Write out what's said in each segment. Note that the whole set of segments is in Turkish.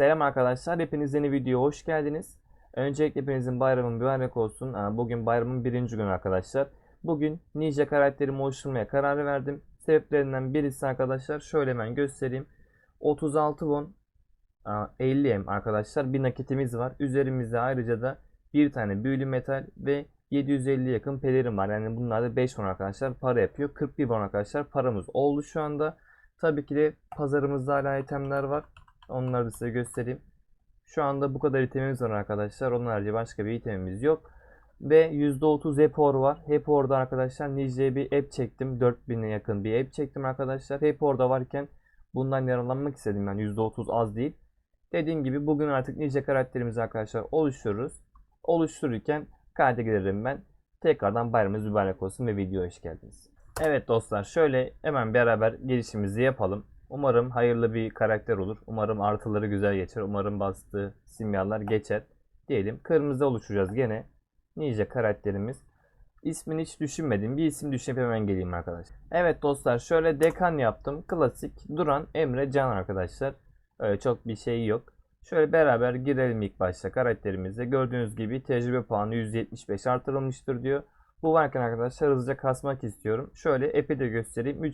Selam arkadaşlar, hepiniz yeni videoya hoş geldiniz. Öncelikle hepinizin bayramın mübarek olsun. Bugün bayramın birinci günü arkadaşlar. Bugün ninja karakterimi oluşturmaya karar verdim. Sebeplerinden birisi arkadaşlar şöyle hemen göstereyim. 36 won aa, 50 m arkadaşlar bir nakitimiz var. Üzerimizde ayrıca da bir tane büyülü metal ve 750 yakın pelerin var. Yani bunlar da 5 won arkadaşlar para yapıyor. 41 won arkadaşlar paramız oldu şu anda. Tabii ki de pazarımızda hala itemler var. Onları da size göstereyim. Şu anda bu kadar itemimiz var arkadaşlar. Onun harici başka bir itemimiz yok. Ve %30 Epor var. Epor'da arkadaşlar Nice'ye bir app çektim. 4000'e yakın bir app çektim arkadaşlar. Epor'da varken bundan yararlanmak istedim yani %30 az değil. Dediğim gibi bugün artık Nice karakterimizi arkadaşlar oluşturuyoruz. Oluştururken kayda girerim ben. Tekrardan bayramınız mübarek olsun ve videoya hoş geldiniz. Evet dostlar şöyle hemen beraber girişimizi yapalım. Umarım hayırlı bir karakter olur. Umarım artıları güzel geçer. Umarım bastığı simyalar geçer. Diyelim kırmızı oluşacağız gene. Ninja karakterimiz. İsmini hiç düşünmedim. Bir isim düşünüp hemen geleyim arkadaşlar. Evet dostlar şöyle dekan yaptım. Klasik Duran Emre Can arkadaşlar. Öyle çok bir şey yok. Şöyle beraber girelim ilk başta karakterimize. Gördüğünüz gibi tecrübe puanı 175 artırılmıştır diyor. Bu varken arkadaşlar hızlıca kasmak istiyorum. Şöyle epi de göstereyim.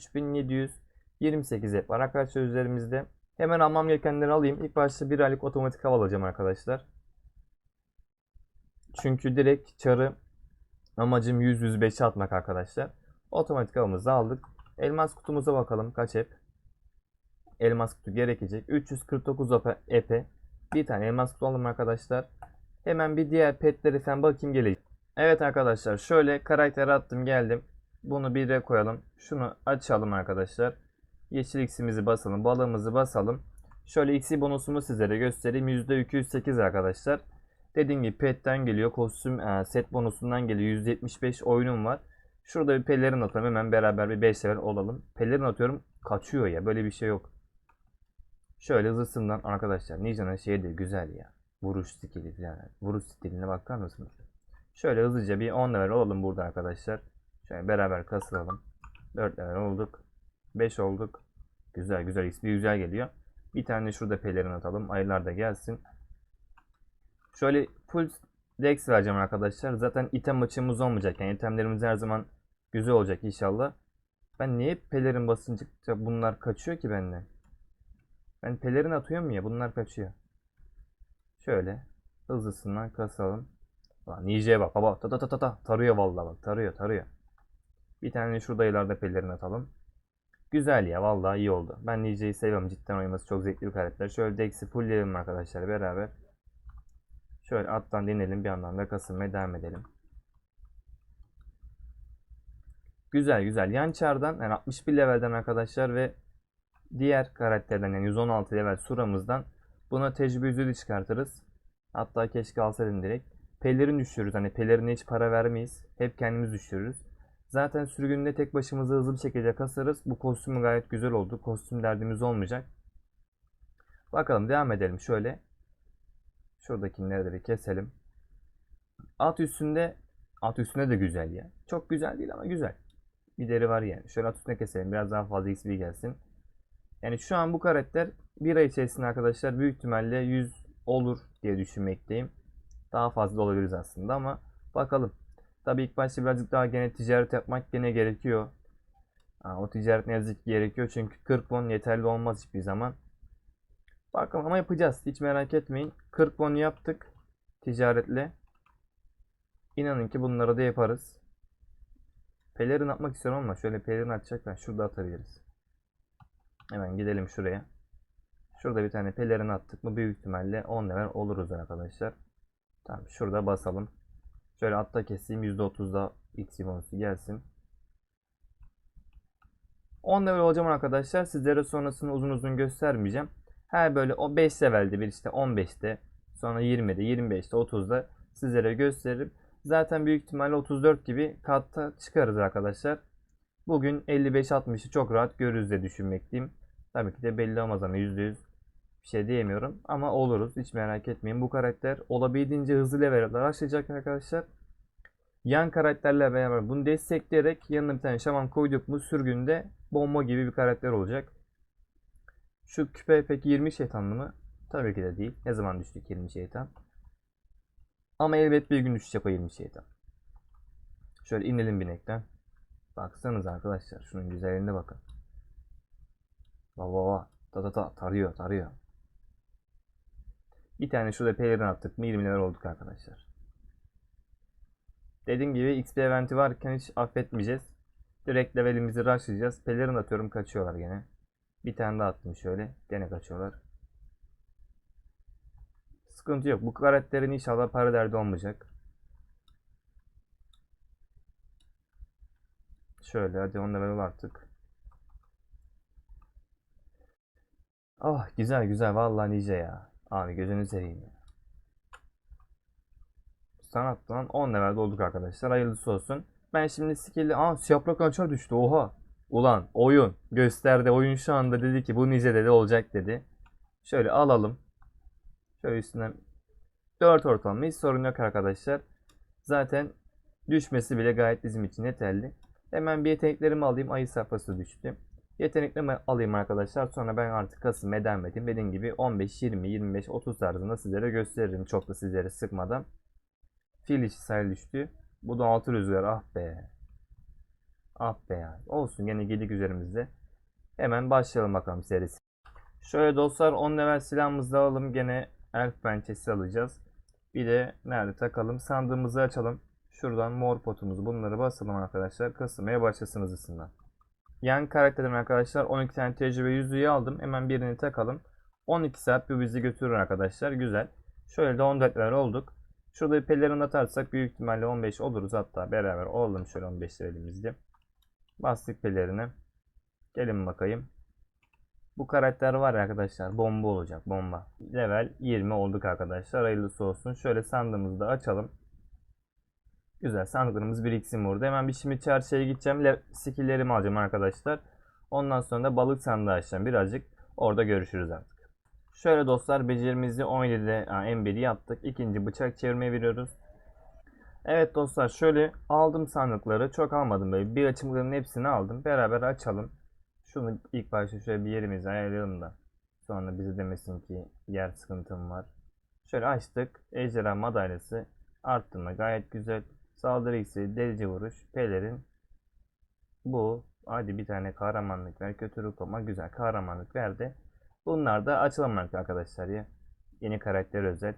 3728 ep var arkadaşlar üzerimizde. Hemen almam gerekenleri alayım. İlk başta bir aylık otomatik hava alacağım arkadaşlar. Çünkü direkt çarı amacım 100-105'e atmak arkadaşlar. Otomatik havamızı aldık. Elmas kutumuza bakalım kaç ep. Elmas kutu gerekecek. 349 epe. Bir tane elmas kutu aldım arkadaşlar. Hemen bir diğer petleri sen bakayım gelecek. Evet arkadaşlar şöyle karakteri attım geldim. Bunu bir de koyalım. Şunu açalım arkadaşlar. Yeşil x'imizi basalım. Balığımızı basalım. Şöyle x'i bonusumu sizlere göstereyim. %208 arkadaşlar. Dediğim gibi petten geliyor. Kostüm e, set bonusundan geliyor. %75 oyunum var. Şurada bir pelerin atalım. Hemen beraber bir 5 level olalım. Pelerin atıyorum. Kaçıyor ya. Böyle bir şey yok. Şöyle hızlısından arkadaşlar. Ninja'nın şeyi de güzel ya. Vuruş stili yani. Vuruş stiline bakar mısınız? Şöyle hızlıca bir 10 level olalım burada arkadaşlar. Şöyle beraber kasılalım. 4 level olduk. 5 olduk. Güzel güzel XP güzel geliyor. Bir tane şurada pelerin atalım. Aylar da gelsin. Şöyle full dex vereceğim arkadaşlar. Zaten item açığımız olmayacak. Yani itemlerimiz her zaman güzel olacak inşallah. Ben niye pelerin basınca bunlar kaçıyor ki benden? Ben pelerin atıyorum ya bunlar kaçıyor. Şöyle hızlısından kasalım. Lan Nije'ye bak baba ta ta ta ta tarıyor vallahi bak tarıyor tarıyor. Bir tane şurada ileride pelerin atalım. Güzel ya vallahi iyi oldu. Ben Nije'yi seviyorum cidden oynaması çok zevkli bir karakter. Şöyle Dex'i fullleyelim arkadaşlar beraber. Şöyle alttan deneyelim bir yandan da kasılmaya devam edelim. Güzel güzel. Yan çardan yani 61 levelden arkadaşlar ve diğer karakterden yani 116 level suramızdan buna tecrübe yüzüğü çıkartırız. Hatta keşke alsaydım direkt. Pelerin düşürürüz. Hani pelerine hiç para vermeyiz. Hep kendimiz düşürürüz. Zaten sürgünde tek başımıza hızlı bir şekilde kasarız. Bu kostümü gayet güzel oldu. Kostüm derdimiz olmayacak. Bakalım devam edelim şöyle. Şuradaki nereleri keselim. At üstünde at üstünde de güzel ya. Çok güzel değil ama güzel. Bir deri var yani. Şöyle at üstüne keselim. Biraz daha fazla XP gelsin. Yani şu an bu karakter bir ay içerisinde arkadaşlar büyük ihtimalle 100 olur diye düşünmekteyim. Daha fazla olabiliriz aslında ama bakalım. Tabii ilk başta birazcık daha gene ticaret yapmak gene gerekiyor. Ha, o ticaret ne yazık ki gerekiyor çünkü 40 won yeterli olmaz hiçbir zaman. Bakalım ama yapacağız. Hiç merak etmeyin. 40 won yaptık ticaretle. İnanın ki bunları da yaparız. Pelerin atmak istiyorum ama şöyle pelerin atacaklar. Şurada atabiliriz. Hemen gidelim şuraya. Şurada bir tane pelerin attık mı büyük ihtimalle 10 level oluruz arkadaşlar. Tamam şurada basalım. Şöyle atta keseyim %30'da X bonusu gelsin. 10 level olacağım arkadaşlar. Sizlere sonrasını uzun uzun göstermeyeceğim. Her böyle o 5 levelde bir işte 15'te sonra 20'de 25'te 30'da sizlere gösteririm. Zaten büyük ihtimalle 34 gibi katta çıkarız arkadaşlar. Bugün 55-60'ı çok rahat görürüz diye düşünmekteyim. Tabii ki de belli olmaz ama %100 bir şey diyemiyorum. Ama oluruz. Hiç merak etmeyin. Bu karakter olabildiğince hızlı level başlayacak arkadaşlar. Yan karakterle beraber bunu destekleyerek yanına bir tane şaman koyduk mu sürgünde bomba gibi bir karakter olacak. Şu küpe peki 20 şeytanlı mı? Tabii ki de değil. Ne zaman düştük 20 şeytan? Ama elbet bir gün düşecek o 20 şeytan. Şöyle inelim binekten. Baksanız arkadaşlar şunun güzelliğine bakın. Va va. Ta ta ta tarıyor tarıyor. Bir tane şurada pelerin attık mı 20 level olduk arkadaşlar. Dediğim gibi XP eventi varken hiç affetmeyeceğiz. Direkt levelimizi rushlayacağız. Pelerin atıyorum kaçıyorlar gene. Bir tane daha attım şöyle. Gene kaçıyorlar. Sıkıntı yok. Bu karakterin inşallah para derdi olmayacak. Şöyle hadi 10 level artık. Ah güzel güzel vallahi nice ya. Abi gözünü seveyim ya. Sanattan 10 level olduk arkadaşlar. Hayırlısı olsun. Ben şimdi skill'i... Aa yaprak açar düştü. Oha. Ulan oyun gösterdi. Oyun şu anda dedi ki bu nice dedi olacak dedi. Şöyle alalım. Şöyle üstünden 4 ortalama hiç sorun yok arkadaşlar. Zaten düşmesi bile gayet bizim için yeterli. Hemen bir yeteneklerimi alayım. Ayı safhası düştü. Yeteneklerimi alayım arkadaşlar. Sonra ben artık kasım devam edeyim. Dediğim gibi 15, 20, 25, 30 tarzında sizlere gösteririm. Çok da sizleri sıkmadan. Fil işi sayı düştü. Bu da altı rüzgar. Ah be. Ah be ya. Olsun gene gedik üzerimizde. Hemen başlayalım bakalım serisi. Şöyle dostlar 10 level silahımızı alalım. Gene elf pençesi alacağız. Bir de nerede takalım? Sandığımızı açalım. Şuradan mor potumuzu bunları basalım arkadaşlar. Kasılmaya başlasın hızlısından. Yan karakterim arkadaşlar 12 tane tecrübe yüzüğü aldım. Hemen birini takalım. 12 saat bu bizi götürür arkadaşlar. Güzel. Şöyle de 14 level olduk. Şurada pelerin atarsak büyük ihtimalle 15 oluruz. Hatta beraber olalım şöyle 15 levelimizde. Bastık pelerini. Gelin bakayım. Bu karakter var arkadaşlar bomba olacak bomba. Level 20 olduk arkadaşlar. Hayırlısı olsun. Şöyle sandığımızı da açalım. Güzel sandıklarımız biriksin burada. Hemen bir şimdi çarşıya gideceğim. Le alacağım arkadaşlar. Ondan sonra da balık sandığı açacağım birazcık. Orada görüşürüz artık. Şöyle dostlar becerimizi 17'de M1'i yaptık. İkinci bıçak çevirmeye veriyoruz. Evet dostlar şöyle aldım sandıkları. Çok almadım böyle. Bir açımların hepsini aldım. Beraber açalım. Şunu ilk başta şöyle bir yerimizi ayarlayalım da. Sonra bize demesin ki yer sıkıntım var. Şöyle açtık. Ejderha madalyası. Arttırma gayet güzel. Saldırı iksiri, delici vuruş, pelerin. Bu. Hadi bir tane kahramanlık ver. Kötülük olma. Güzel. Kahramanlık verdi. Bunlar da açalım arkadaşlar ya. Yeni karakter özel.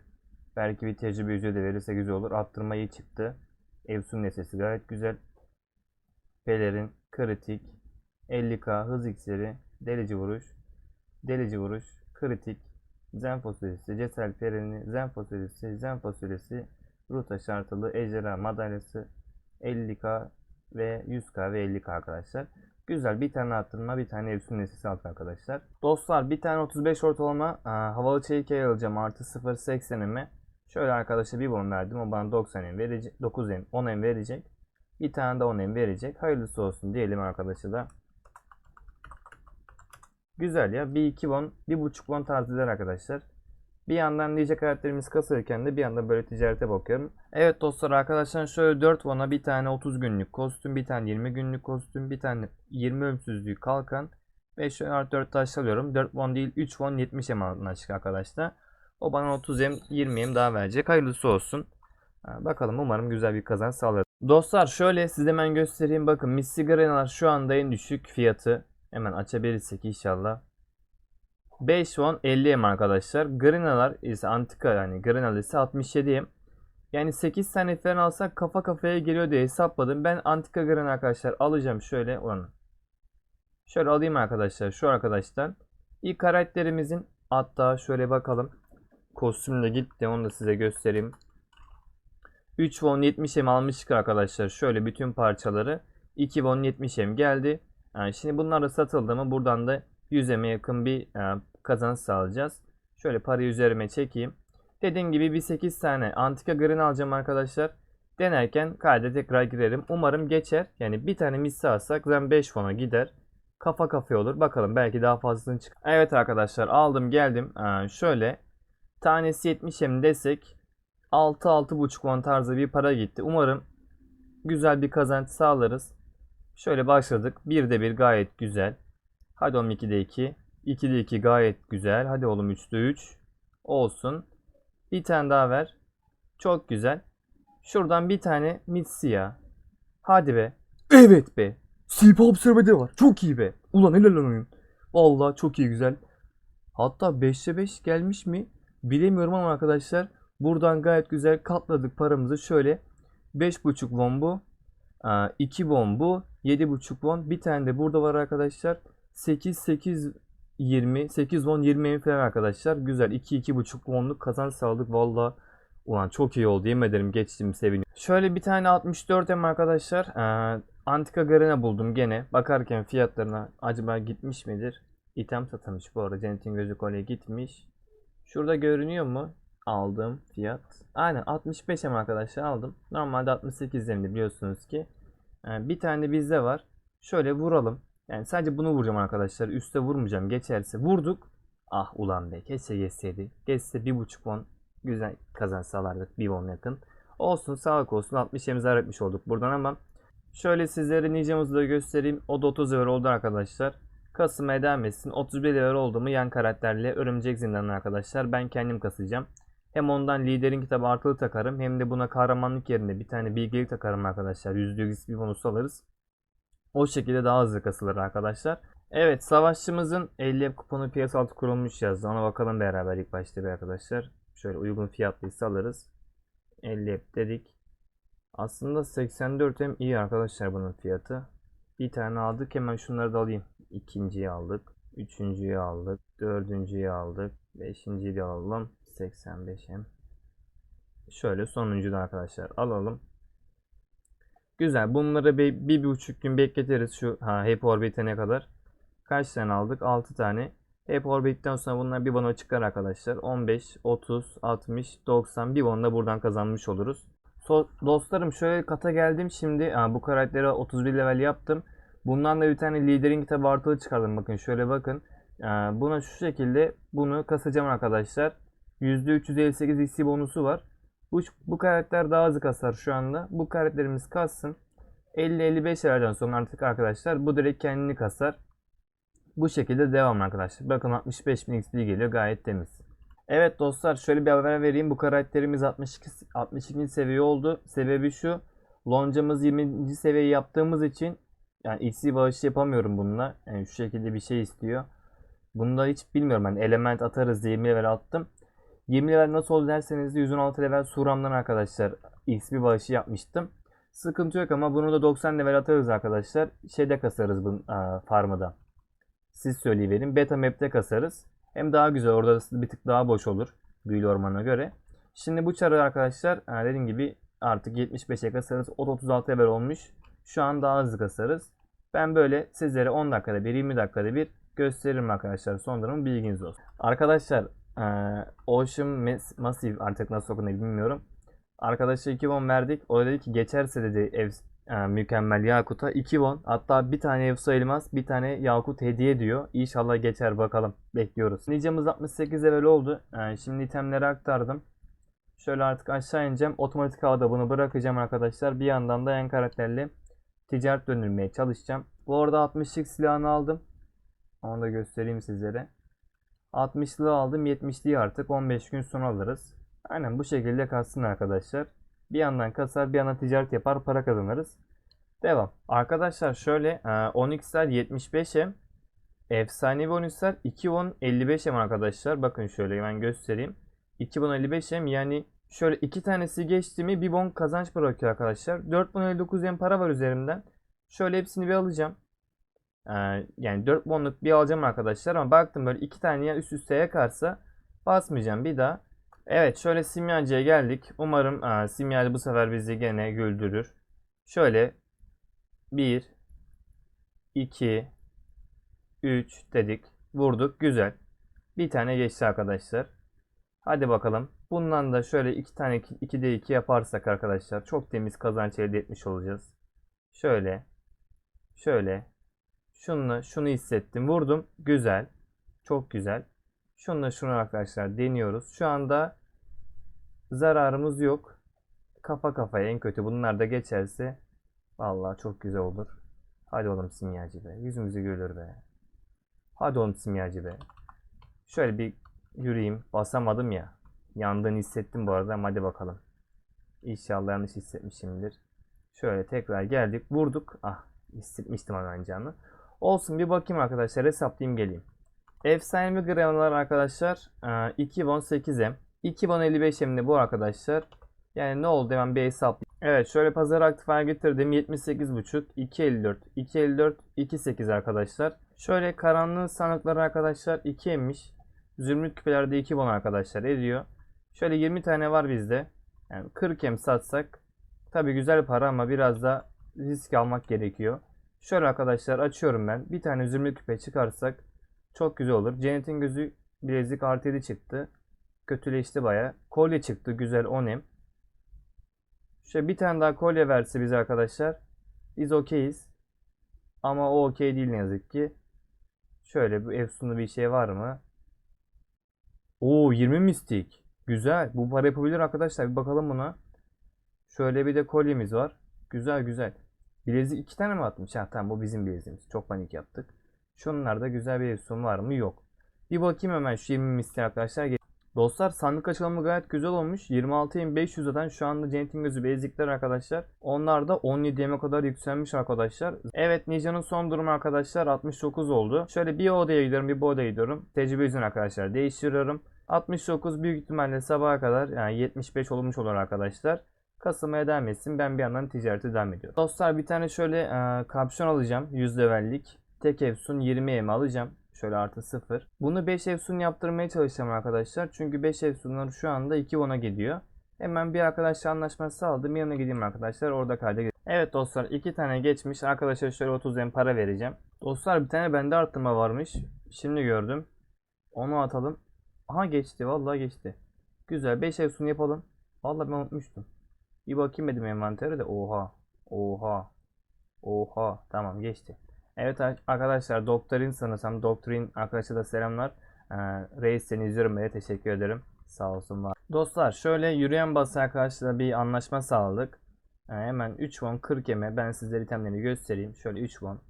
Belki bir tecrübe yüzüğü de verirse güzel olur. Arttırma iyi çıktı. Evsun nesesi gayet güzel. Pelerin, kritik, 50k, hız iksiri, delici vuruş, delici vuruş, kritik, zen fasulyesi, cesel perini, zen fasulyesi, zen fasulyesi, ruta şartılı, ejderha madalyası, 50k ve 100k ve 50k arkadaşlar. Güzel bir tane arttırma bir tane evsun nesisi aldık arkadaşlar. Dostlar bir tane 35 ortalama aa, havalı çelik alacağım artı 0.80'imi. Şöyle arkadaşa bir bon verdim o bana 90 em verecek 9 em 10 em verecek. Bir tane de 10 em verecek. Hayırlısı olsun diyelim arkadaşa da. Güzel ya. Bir iki bon, bir buçuk bon tarzılar arkadaşlar. Bir yandan nice karakterimiz kasılırken de bir yandan böyle ticarete bakıyorum. Evet dostlar arkadaşlar şöyle 4 bona bir tane 30 günlük kostüm, bir tane 20 günlük kostüm, bir tane 20 ölümsüzlüğü kalkan ve şöyle artı 4 taş alıyorum. 4 bon değil 3 bon 70 em çık arkadaşlar. O bana 30 em 20 em daha verecek. Hayırlısı olsun. Bakalım umarım güzel bir kazanç sağlar. Dostlar şöyle size hemen göstereyim. Bakın Misty Granalar şu anda en düşük fiyatı. Hemen açabilirsek inşallah. 5 won 50 em arkadaşlar. Grinalar ise antika yani Grinal ise 67 em. Yani 8 tane falan alsak kafa kafaya geliyor diye hesapladım. Ben antika Grin arkadaşlar alacağım şöyle onu. Şöyle alayım arkadaşlar şu arkadaşlar. İlk karakterimizin hatta şöyle bakalım. Kostümle gitti onu da size göstereyim. 3 won 70 em almıştık arkadaşlar. Şöyle bütün parçaları 2 won 70 em geldi. Yani şimdi bunlar da satıldı mı buradan da 100 eme yakın bir e, kazanç sağlayacağız. Şöyle parayı üzerime çekeyim. Dediğim gibi bir 8 tane antika green alacağım arkadaşlar. Denerken kayda tekrar girerim. Umarım geçer. Yani bir tane misli alsak zaten 5 fona gider. Kafa kafaya olur. Bakalım belki daha fazlasını çıkar. Evet arkadaşlar aldım geldim. Ee, şöyle tanesi 70 em desek 6-6.5 won tarzı bir para gitti. Umarım güzel bir kazanç sağlarız. Şöyle başladık. 1'de 1 gayet güzel. Hadi oğlum 2'de 2. 2'de 2 gayet güzel. Hadi oğlum 3'de 3. Olsun. Bir tane daha ver. Çok güzel. Şuradan bir tane Mitsia. Hadi be. Evet be. Sleep Observe'de var. Çok iyi be. Ulan helal oyun. Vallahi çok iyi güzel. Hatta 5'te 5 gelmiş mi? Bilemiyorum ama arkadaşlar buradan gayet güzel katladık paramızı. Şöyle 5.5 won bu. 2 won bu. 7.5 won. Bir tane de burada var arkadaşlar. 8 8 20 8 won 20 falan arkadaşlar. Güzel 2 2.5 wonluk kazanç sağladık. Valla ulan çok iyi oldu. Yemin ederim geçtiğimi seviniyorum. Şöyle bir tane 64 M arkadaşlar. Ee, Antika Garena buldum gene. Bakarken fiyatlarına acaba gitmiş midir? İtem satılmış bu arada. Cennetin gözü kolye gitmiş. Şurada görünüyor mu? Aldığım fiyat. Aynen 65 M arkadaşlar aldım. Normalde 68 M'di biliyorsunuz ki. Ee, bir tane de bizde var. Şöyle vuralım. Yani sadece bunu vuracağım arkadaşlar. Üste vurmayacağım. Geçerse vurduk. Ah ulan be. Keşke geçseydi. Geçse 1.5 won güzel kazanç sağlardık. 1 won yakın. Olsun sağlık olsun. 60 M zarar etmiş olduk buradan ama şöyle sizlere nicamızı da göstereyim. O da 30 level oldu arkadaşlar. Kasım devam etsin. 31 level oldu mu yan karakterle örümcek zindanı arkadaşlar. Ben kendim kasacağım. Hem ondan liderin kitabı artılı takarım. Hem de buna kahramanlık yerine bir tane bilgelik takarım arkadaşlar. %100 bir bonus alırız. O şekilde daha hızlı kasılır arkadaşlar. Evet savaşçımızın 50 kuponu piyasa altı kurulmuş yazdı. Ona bakalım beraber ilk başta bir arkadaşlar. Şöyle uygun fiyatlıysa alırız. 50 dedik. Aslında 84 hem iyi arkadaşlar bunun fiyatı. Bir tane aldık hemen şunları da alayım. İkinciyi aldık. Üçüncüyü aldık. Dördüncüyü aldık. Beşinciyi de alalım. 85 hem. Şöyle sonuncuyu da arkadaşlar alalım. Güzel. Bunları bir, bir, bir buçuk gün bekletiriz. Şu ha, hep orbitene kadar. Kaç tane aldık? 6 tane. Hep orbitten sonra bunlar bir bono çıkar arkadaşlar. 15, 30, 60, 90 bir bono da buradan kazanmış oluruz. So, dostlarım şöyle kata geldim şimdi. Ha, bu karakteri 31 level yaptım. Bundan da bir tane liderin kitabı artılı çıkardım. Bakın şöyle bakın. Buna şu şekilde bunu kasacağım arkadaşlar. %358 XP bonusu var. Bu, bu karakter daha hızlı kasar şu anda. Bu karakterimiz kassın. 50-55 levelden sonra artık arkadaşlar bu direkt kendini kasar. Bu şekilde devam arkadaşlar. Bakın 65.000 XP geliyor gayet temiz. Evet dostlar şöyle bir haber vereyim. Bu karakterimiz 62, 62. seviye oldu. Sebebi şu. Loncamız 20. seviye yaptığımız için yani XP bağışı yapamıyorum bununla. Yani şu şekilde bir şey istiyor. Bunda hiç bilmiyorum. Yani element atarız diye 20 level attım. 20 level nasıl oldu derseniz de 116 level Suram'dan arkadaşlar XP bağışı yapmıştım. Sıkıntı yok ama bunu da 90 level atarız arkadaşlar. Şeyde kasarız bu farmı Siz söyleyiverin. Beta map'te kasarız. Hem daha güzel orada bir tık daha boş olur. Büyülü ormana göre. Şimdi bu çarı arkadaşlar dediğim gibi artık 75'e kasarız. O da 36 level olmuş. Şu an daha hızlı kasarız. Ben böyle sizlere 10 dakikada bir 20 dakikada bir gösteririm arkadaşlar. Son durum bilginiz olsun. Arkadaşlar Ocean Massive artık nasıl okunuyor bilmiyorum. Arkadaşa 2 won verdik. O dedi ki geçerse dedi ev e, mükemmel Yakut'a 2 won. Hatta bir tane Efsa elmas bir tane Yakut hediye diyor. İnşallah geçer bakalım. Bekliyoruz. Nicamız 68 level oldu. E, şimdi itemleri aktardım. Şöyle artık aşağı ineceğim. Otomatik havada bunu bırakacağım arkadaşlar. Bir yandan da yan karakterli ticaret döndürmeye çalışacağım. Bu arada 60'lık silahını aldım. Onu da göstereyim sizlere. 60'lığı aldım 70'liği artık 15 gün sonra alırız. Aynen bu şekilde kalsın arkadaşlar. Bir yandan kasar bir yandan ticaret yapar para kazanırız. Devam. Arkadaşlar şöyle 10x'ler 75M Efsanevi 10x'ler 210 55M arkadaşlar. Bakın şöyle hemen göstereyim. 2055M yani şöyle iki tanesi geçti mi bir bon kazanç bırakıyor arkadaşlar. 4059M para var üzerimden. Şöyle hepsini bir alacağım. Ee, yani 4 bonluk bir alacağım arkadaşlar ama baktım böyle iki tane ya üst üste yakarsa basmayacağım bir daha. Evet şöyle simyacıya geldik. Umarım e, simyacı bu sefer bizi gene güldürür. Şöyle 1 2 3 dedik. Vurduk. Güzel. Bir tane geçti arkadaşlar. Hadi bakalım. Bundan da şöyle iki tane 2'de 2 yaparsak arkadaşlar çok temiz kazanç elde etmiş olacağız. Şöyle. Şöyle. Şununla şunu hissettim. Vurdum. Güzel. Çok güzel. Şununla şunu arkadaşlar deniyoruz. Şu anda zararımız yok. Kafa kafaya en kötü bunlar da geçerse vallahi çok güzel olur. Hadi oğlum simyacı be. Yüzümüzü gülür be. Hadi oğlum simyacı be. Şöyle bir yürüyeyim. Basamadım ya. Yandığını hissettim bu arada hadi bakalım. İnşallah yanlış hissetmişimdir. Şöyle tekrar geldik. Vurduk. Ah hissetmiştim oynayacağını. Olsun bir bakayım arkadaşlar. Hesaplayayım geleyim. Efsanevi gramlar arkadaşlar. e, 2 won 8M. 2 won 55M de bu arkadaşlar. Yani ne oldu hemen bir hesap. Evet şöyle pazar aktif hale getirdim. 78.5, 2.54, 2.54, 2.8 arkadaşlar. Şöyle karanlığın sandıkları arkadaşlar 2 emmiş. Zümrüt küpelerde 2 won arkadaşlar ediyor. Şöyle 20 tane var bizde. Yani 40 em satsak tabi güzel para ama biraz da risk almak gerekiyor. Şöyle arkadaşlar açıyorum ben. Bir tane zümrüt küpe çıkarsak çok güzel olur. Cennet'in gözü bilezik artı 7 çıktı. Kötüleşti baya. Kolye çıktı güzel 10 em. Şöyle bir tane daha kolye verse bize arkadaşlar. Biz okeyiz. Ama o okey değil ne yazık ki. Şöyle bir efsunlu bir şey var mı? Oo 20 mistik. Güzel. Bu para yapabilir arkadaşlar. Bir bakalım buna. Şöyle bir de kolyemiz var. Güzel güzel. Bilezik iki tane mi atmış? Ha tamam bu bizim bileziğimiz. Çok panik yaptık. Şunlarda güzel bir efsun var mı? Yok. Bir bakayım hemen şu 20 mistik arkadaşlar. Dostlar sandık açılımı gayet güzel olmuş. 26.500'den şu anda Cennet'in gözü bezikler arkadaşlar. Onlar da 17'ye kadar yükselmiş arkadaşlar. Evet Ninja'nın son durumu arkadaşlar 69 oldu. Şöyle bir odaya gidiyorum bir bu odaya gidiyorum. Tecrübe yüzünü arkadaşlar değiştiriyorum. 69 büyük ihtimalle sabaha kadar yani 75 olmuş olur arkadaşlar. Kasım'a devam etsin. Ben bir yandan ticarete devam ediyorum. Dostlar bir tane şöyle e, kapşon alacağım. 100 levellik. Tek Efsun 20 em alacağım. Şöyle artı 0. Bunu 5 Efsun yaptırmaya çalışacağım arkadaşlar. Çünkü 5 Efsunlar şu anda 2 won'a gidiyor. Hemen bir arkadaşla anlaşması aldım. Yanına gideyim arkadaşlar. Orada kayda. Evet dostlar 2 tane geçmiş. Arkadaşlar şöyle 30 em para vereceğim. Dostlar bir tane bende arttırma varmış. Şimdi gördüm. Onu atalım. Aha geçti. Vallahi geçti. Güzel. 5 Efsun yapalım. Vallahi ben unutmuştum. Bir bakayım dedim envantere de. Oha. Oha. Oha. Tamam geçti. Evet arkadaşlar Doktorin sanırsam Doktorin arkadaşa da selamlar. Ee, reis seni izliyorum böyle teşekkür ederim. Sağ olsun var. Dostlar şöyle yürüyen bası arkadaşlar bir anlaşma sağladık. Ee, hemen 3 won 40 eme ben sizlere itemleri göstereyim. Şöyle 3 won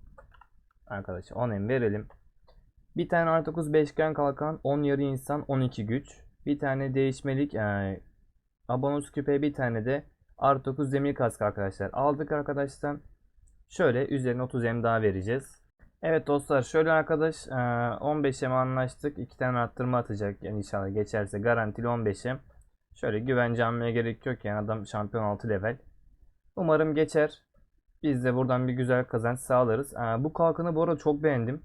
arkadaşlar 10 em verelim. Bir tane artı 9 beşgen kalkan 10 yarı insan 12 güç. Bir tane değişmelik e, abonus küpe bir tane de artı 9 demir kask arkadaşlar. Aldık arkadaşlar. Şöyle üzerine 30 em daha vereceğiz. Evet dostlar şöyle arkadaş 15 em anlaştık. 2 tane arttırma atacak. Yani inşallah geçerse garantili 15 em. Şöyle güvence almaya gerek yok yani adam şampiyon 6 level. Umarım geçer. Biz de buradan bir güzel kazanç sağlarız. Bu kalkanı bu arada çok beğendim.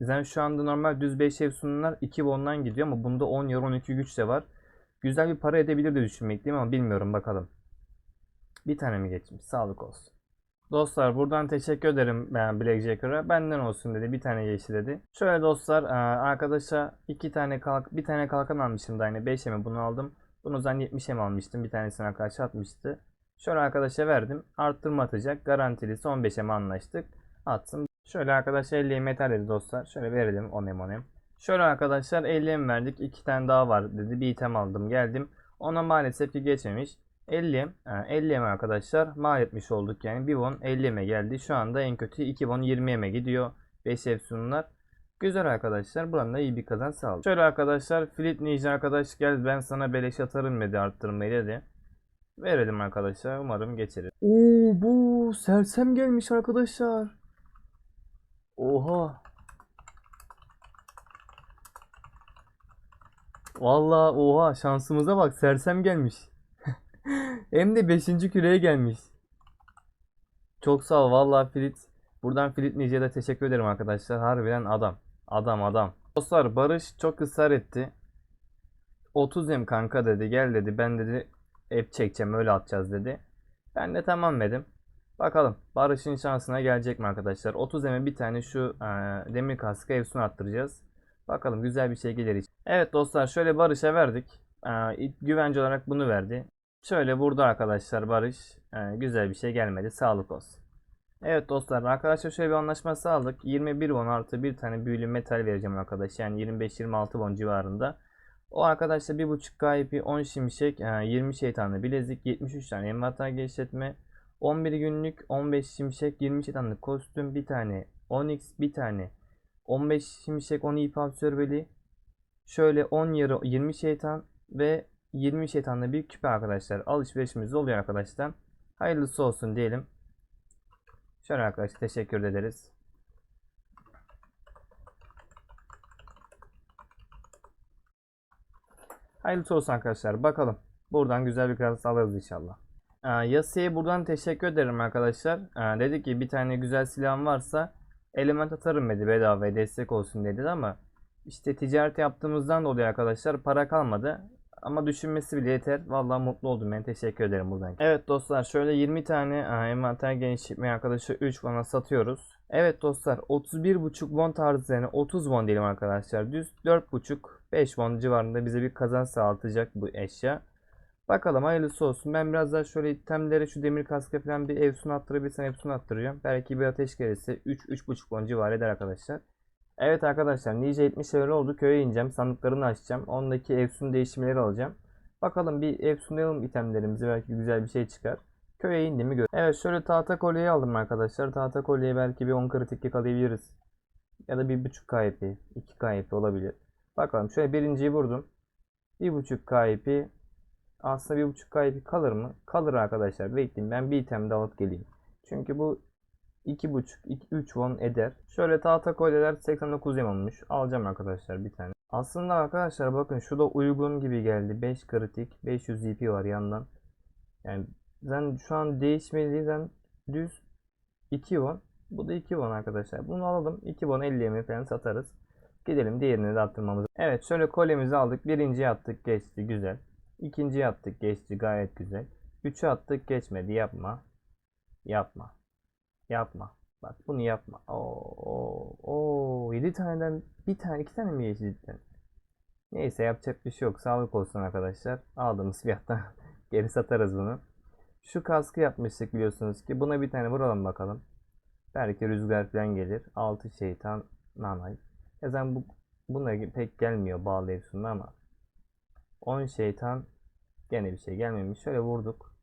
Bizden şu anda normal düz 5 ev sunumlar 2 won'dan gidiyor ama bunda 10 yer 12 güç de var. Güzel bir para edebilir de düşünmekteyim ama bilmiyorum bakalım. Bir tane mi geçmiş? Sağlık olsun. Dostlar buradan teşekkür ederim ben Blackjacker'a. Benden olsun dedi. Bir tane geçti dedi. Şöyle dostlar e, arkadaşa iki tane kalk bir tane kalkan almışım da hani 5 mi bunu aldım. Bunu zaten 70 em almıştım. Bir tanesini arkadaş atmıştı. Şöyle arkadaşa verdim. Arttırma atacak. Garantilisi 15 em anlaştık. Atsın. Şöyle arkadaşa 50 metal dedi dostlar. Şöyle verelim 10 em 10 em. Şöyle arkadaşlar 50 em verdik. iki tane daha var dedi. Bir item aldım geldim. Ona maalesef ki geçmemiş. 50 50 M arkadaşlar mal etmiş olduk yani 1 won 50 M'e geldi. Şu anda en kötü 2 won 20 M'e gidiyor. 5 efsunlar. Güzel arkadaşlar. Buranın da iyi bir kazanç sağladı. Şöyle arkadaşlar Fleet Ninja arkadaş gel ben sana beleş atarım dedi arttırmayı dedi. Verelim arkadaşlar. Umarım geçerir. Oo bu sersem gelmiş arkadaşlar. Oha. Vallahi oha şansımıza bak sersem gelmiş. Hem de 5. küreye gelmiş. Çok sağ ol vallahi Filit. Buradan Filit Ninja'ya da teşekkür ederim arkadaşlar. Harbiden adam. Adam adam. Dostlar Barış çok ısrar etti. 30 em kanka dedi. Gel dedi. Ben dedi hep çekeceğim öyle atacağız dedi. Ben de tamam dedim. Bakalım Barış'ın şansına gelecek mi arkadaşlar? 30 eme bir tane şu e, demir kaskı Efsun attıracağız. Bakalım güzel bir şey gelir. Evet dostlar şöyle Barış'a verdik. E, güvence olarak bunu verdi. Şöyle burada arkadaşlar Barış. E, güzel bir şey gelmedi. Sağlık olsun. Evet dostlar arkadaşlar şöyle bir anlaşma sağladık. 21 won artı bir tane büyülü metal vereceğim arkadaş. Yani 25-26 won civarında. O arkadaşlar 1.5 GP 10 şimşek 20 şeytanlı bilezik 73 tane envanter genişletme 11 günlük 15 şimşek 20 şeytanlı kostüm bir tane 10x bir tane 15 şimşek 10 ip absorbeli Şöyle 10 yarı 20 şeytan ve 20 şeytanla bir küpe arkadaşlar. Alışverişimiz oluyor arkadaşlar. Hayırlısı olsun diyelim. Şöyle arkadaşlar teşekkür ederiz. Hayırlısı olsun arkadaşlar. Bakalım. Buradan güzel bir kazanç alırız inşallah. Ee, Yasi'ye buradan teşekkür ederim arkadaşlar. Ee, dedi ki bir tane güzel silahım varsa element atarım dedi bedavaya destek olsun dedi ama işte ticaret yaptığımızdan dolayı arkadaşlar para kalmadı. Ama düşünmesi bile yeter. Vallahi mutlu oldum ben. Teşekkür ederim buradan. Evet dostlar şöyle 20 tane e, envanter genişletme arkadaşlar 3 won'a satıyoruz. Evet dostlar 31.5 won tarzı yani 30 won diyelim arkadaşlar. Düz 4.5 5 won civarında bize bir kazanç sağlatacak bu eşya. Bakalım hayırlısı olsun. Ben biraz daha şöyle itemlere şu demir kaska falan bir evsun attırabilirsem evsun attıracağım. Belki bir ateş gelirse 3-3.5 won civarı eder arkadaşlar. Evet arkadaşlar Ninja 70 level oldu. Köye ineceğim. Sandıklarını açacağım. Ondaki Efsun değişimleri alacağım. Bakalım bir Efsunlayalım itemlerimizi. Belki güzel bir şey çıkar. Köye indi mi gör. Evet şöyle tahta kolyeyi aldım arkadaşlar. Tahta kolyeyi belki bir 10 kritik yakalayabiliriz. Ya da 1.5 KP. 2 KP olabilir. Bakalım şöyle birinciyi vurdum. 1.5 KP. Aslında 1.5 KP kalır mı? Kalır arkadaşlar. Bekleyin ben bir item de alıp geleyim. Çünkü bu 2.5 3 won eder. Şöyle tahta kolyeler 89 yen olmuş. Alacağım arkadaşlar bir tane. Aslında arkadaşlar bakın şu da uygun gibi geldi. 5 kritik, 500 EP var yandan. Yani ben şu an değişmediysen düz 2 won. Bu da 2 won arkadaşlar. Bunu alalım. 2 won 50 yemi falan satarız. Gidelim diğerini de attırmamız. Evet şöyle kolyemizi aldık. Birinciyi attık geçti güzel. İkinciyi attık geçti gayet güzel. Üçü attık geçmedi yapma. Yapma. Yapma. Bak bunu yapma. Oo, oo, oo. 7 taneden bir tane iki tane mi cidden? Neyse yapacak bir şey yok. Sağlık olsun arkadaşlar. Aldığımız fiyattan geri satarız bunu. Şu kaskı yapmıştık biliyorsunuz ki. Buna bir tane vuralım bakalım. Belki rüzgar falan gelir. 6 şeytan nanay. Ya zaten bu buna pek gelmiyor bağlı efsunlu ama 10 şeytan gene bir şey gelmemiş. Şöyle vurduk.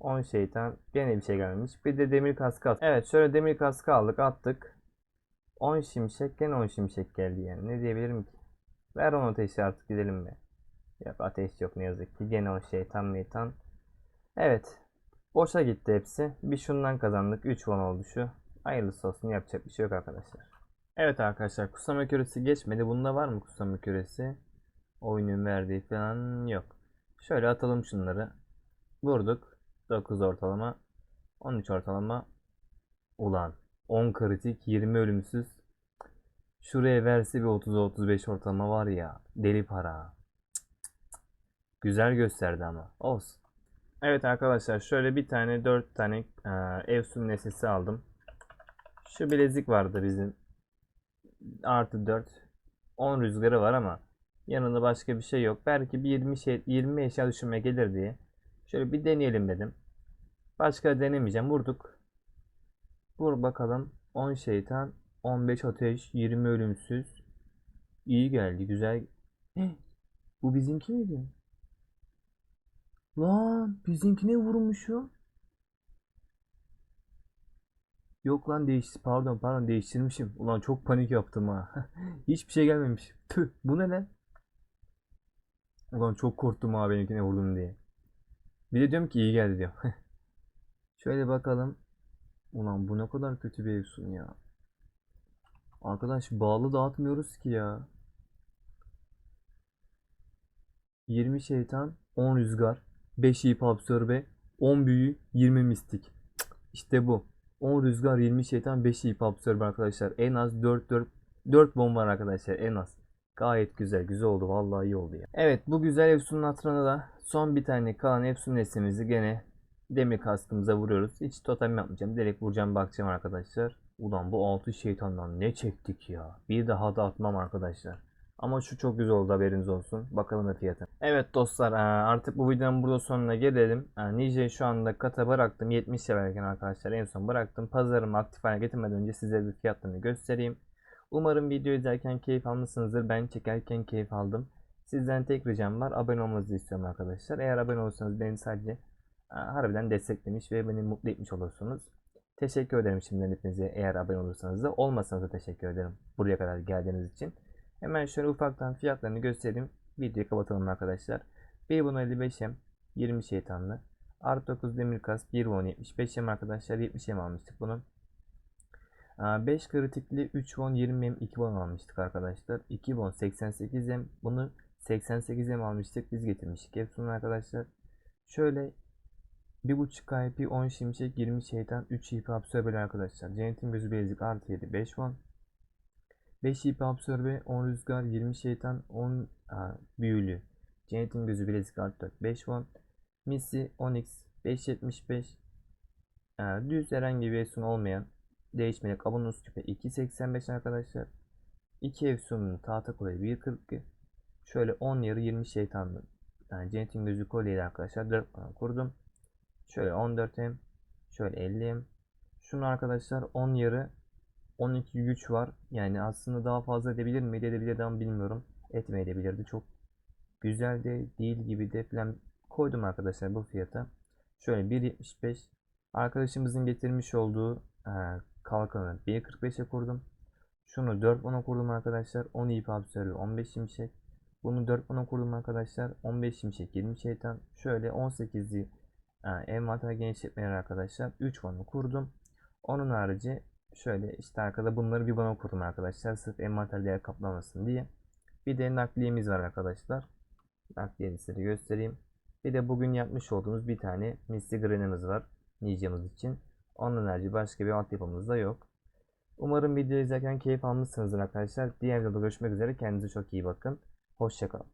10 şeytan gene bir şey gelmemiş. Bir de demir kaskı attık. Evet şöyle demir kaskı aldık attık. 10 şimşek gene 10 şimşek geldi yani. Ne diyebilirim ki? Ver onu ateşi artık gidelim mi? Yok ateş yok ne yazık ki. Gene o şeytan meytan. Evet. Boşa gitti hepsi. Bir şundan kazandık. 3 won oldu şu. Hayırlısı olsun yapacak bir şey yok arkadaşlar. Evet arkadaşlar kutsama küresi geçmedi. Bunda var mı kutsama küresi? Oyunun verdiği falan yok. Şöyle atalım şunları. Vurduk. 9 ortalama. 13 ortalama. Ulan 10 kritik 20 ölümsüz. Şuraya verse bir 30-35 ortalama var ya. Deli para. Güzel gösterdi ama. Olsun. Evet arkadaşlar şöyle bir tane 4 tane e, Efsun nesnesi aldım. Şu bilezik vardı bizim. Artı 4. 10 rüzgarı var ama yanında başka bir şey yok. Belki bir 20 şey 20 eşya düşünme gelir diye. Şöyle bir deneyelim dedim. Başka denemeyeceğim. Vurduk. Vur bakalım. 10 şeytan, 15 ateş, 20 ölümsüz. İyi geldi, güzel. Heh, bu bizimki miydi? Lan bizimkine vurmuşum. Yok lan değiş pardon pardon değiştirmişim. Ulan çok panik yaptım ha. Hiçbir şey gelmemiş. Tüh bu ne lan? Ulan çok korktum ha benimkine vurdum diye. Bir de diyorum ki iyi geldi diyor. Şöyle bakalım. Ulan bu ne kadar kötü bir evsun ya. Arkadaş bağlı dağıtmıyoruz ki ya. 20 şeytan, 10 rüzgar, 5 ip absorbe, 10 büyü, 20 mistik. Cık, İşte bu. 10 rüzgar, 20 şeytan, 5 ip absorbe arkadaşlar. En az 4 4 4 bomba var arkadaşlar en az. Gayet güzel. Güzel oldu. Vallahi iyi oldu ya. Evet bu güzel Efsun'un hatırına da son bir tane kalan Efsun nesnemizi gene demir kaskımıza vuruyoruz. Hiç totem yapmayacağım. Direkt vuracağım bakacağım arkadaşlar. Ulan bu 6 şeytandan ne çektik ya. Bir daha da atmam arkadaşlar. Ama şu çok güzel oldu haberiniz olsun. Bakalım da fiyatı. Evet dostlar artık bu videonun burada sonuna gelelim. Nice'yi şu anda kata bıraktım. 70 severken arkadaşlar en son bıraktım. Pazarımı aktif hale getirmeden önce size bir fiyatlarını göstereyim. Umarım video izlerken keyif almışsınızdır. Ben çekerken keyif aldım. Sizden tek ricam var. Abone olmanızı istiyorum arkadaşlar. Eğer abone olursanız beni sadece harbiden desteklemiş ve beni mutlu etmiş olursunuz. Teşekkür ederim şimdiden hepinize eğer abone olursanız da olmasanız da teşekkür ederim buraya kadar geldiğiniz için. Hemen şöyle ufaktan fiyatlarını göstereyim. Videoyu kapatalım arkadaşlar. 1.55M 20 şeytanlı. Artı 9 demir kas 1.75M arkadaşlar 70M almıştık bunu. 5 kritikli 3 won 20M 2 won almıştık arkadaşlar. 2 won 88M bunu 88M almıştık biz getirmiştik hepsini arkadaşlar. Şöyle 1.5 IP 10 şimşek 20 şeytan 3 IP absorbe arkadaşlar. Cennetin gözü bilezik artı 7 5 won. 5 IP absorbe 10 rüzgar 20 şeytan 10 a, büyülü. Cennetin gözü bilezik artı 4 5 won. Misi 10x 575 a, düz herhangi bir efsun olmayan değişmeli kabunuz küpe 2.85 arkadaşlar. 2 efsunun tahta kuleyi 1.40 Şöyle 10 yarı 20 şeytanlı. Yani Cennetin gözü kolyeyle arkadaşlar 4 tane kurdum. Şöyle 14M. Şöyle 50M. Şunu arkadaşlar 10 yarı 12 güç var. Yani aslında daha fazla edebilir miydi edebilirdi ama bilmiyorum. Etmeyebilirdi. Çok güzel de değil gibi de falan koydum arkadaşlar bu fiyata. Şöyle 1.75 arkadaşımızın getirmiş olduğu e, kalkanı 1.45'e kurdum. Şunu 4 bana kurdum arkadaşlar. 10 ip absorbe 15 şimşek. Bunu 4 bana kurdum arkadaşlar. 15 şimşek 20 şeytan. Şöyle 18'li yani envanter genişletmeleri arkadaşlar 3 bana kurdum. Onun harici şöyle işte arkada bunları bir bana kurdum arkadaşlar. Sırf envanter değer kaplamasın diye. Bir de nakliyemiz var arkadaşlar. Nakliye listesi göstereyim. Bir de bugün yapmış olduğumuz bir tane Misty Green'imiz var. Ninja'mız için. Onun harici başka bir altyapımız da yok. Umarım videoyu izlerken keyif almışsınızdır arkadaşlar. Diğer videoda görüşmek üzere. Kendinize çok iyi bakın. Hoşçakalın.